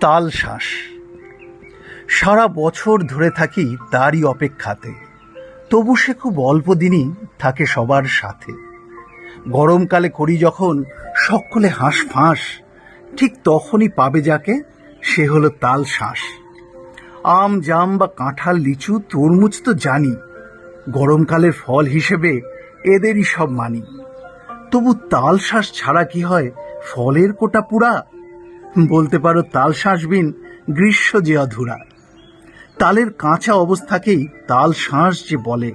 তাল শ্বাস। সারা বছর ধরে থাকি তারই অপেক্ষাতে। তবু সে খুব অল্প দিনই থাকে সবার সাথে। গরমকালে করি যখন সকলে হাঁস ফাঁস ঠিক তখনই পাবে যাকে, সে হলো তাল শ্বাস। আম, জাম বা কাঁঠাল, লিচু, তরমুজ তো জানি। গরমকালের ফল হিসেবে এদেরই সব মানি। তবু তাল শ্বাস ছাড়া কি হয়? ফলের কোটা পুরা বলতে পারো তাল শ্বাসবিন গ্রীষ্ম যে অধুরা। তালের কাঁচা অবস্থাকেই তাল শ্বাস যে বলে।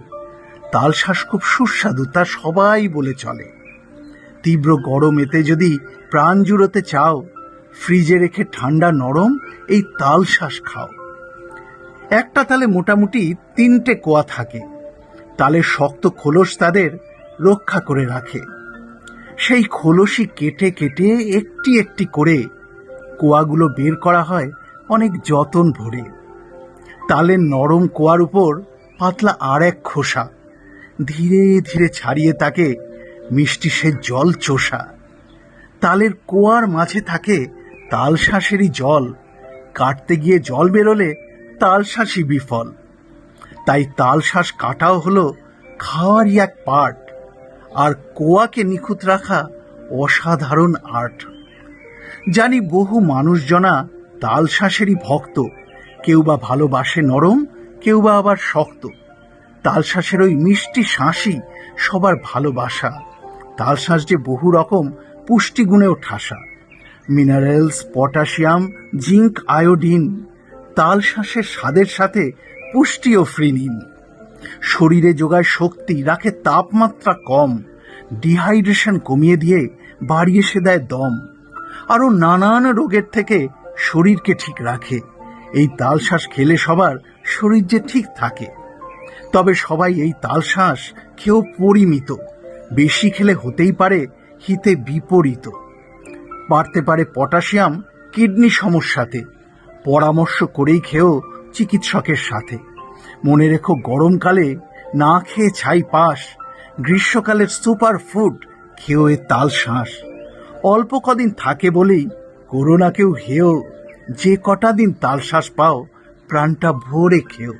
তাল শ্বাস খুব সুস্বাদু, তা সবাই বলে চলে। তীব্র গরম এতে যদি প্রাণ জুড়োতে চাও, ফ্রিজে রেখে ঠান্ডা নরম এই তাল শ্বাস খাও। একটা তালে মোটামুটি তিনটে কোয়া থাকে। তালের শক্ত খোলস তাদের রক্ষা করে রাখে। সেই খোলসই কেটে কেটে একটি একটি করে কোয়াগুলো বের করা হয় অনেক যতন ভরে। তালের নরম কোয়ার উপর পাতলা আর এক খোসা। ধীরে ধীরে ছাড়িয়ে তাকে মিষ্টি সে জল চোষা। তালের কোয়ার মাঝে থাকে তালশ্বাসেরই জল। কাটতে গিয়ে জল বেরোলে তালশ্বাসই বিফল। তাই তালশ্বাস কাটাও হলো খাওয়ারই এক পার্ট। আর কোয়াকে নিখুঁত রাখা অসাধারণ আর্ট। জানি বহু মানুষজনা তালশ্বাসেরই ভক্ত। কেউ বা ভালোবাসে নরম, কেউ বা আবার শক্ত। তালশ্বাসের ওই মিষ্টি শাঁসই সবার ভালোবাসা। তালশ্বাস যে বহু রকম পুষ্টিগুণেও ঠাসা। মিনারেলস, পটাশিয়াম, জিঙ্ক, আয়োডিন তালশ্বাসের স্বাদের সাথে পুষ্টিও ফ্রি নিন শরীরে যোগায় শক্তি রাখে তাপমাত্রা কম। ডিহাইড্রেশন কমিয়ে দিয়ে বাড়িয়ে সে দেয় দম। আরও নানান রোগের থেকে শরীরকে ঠিক রাখে। এই তালশ্বাস খেলে সবার শরীর যে ঠিক থাকে। তবে সবাই এই তালশ্বাস খেয়েও পরিমিত। বেশি খেলে হতেই পারে হিতে বিপরীত। বাড়তে পারে পটাশিয়াম কিডনি সমস্যাতে। পরামর্শ করেই খেয়েও চিকিৎসকের সাথে। মনে রেখো গরমকালে না খেয়ে ছাই পাস। গ্রীষ্মকালের সুপার ফুড খেয়েও এ তাল শ্বাস অল্প কদিন থাকে বলেই করোনাকেও হেও যে কটা দিন তালশ্বাস পাও প্রাণটা ভরে খেও।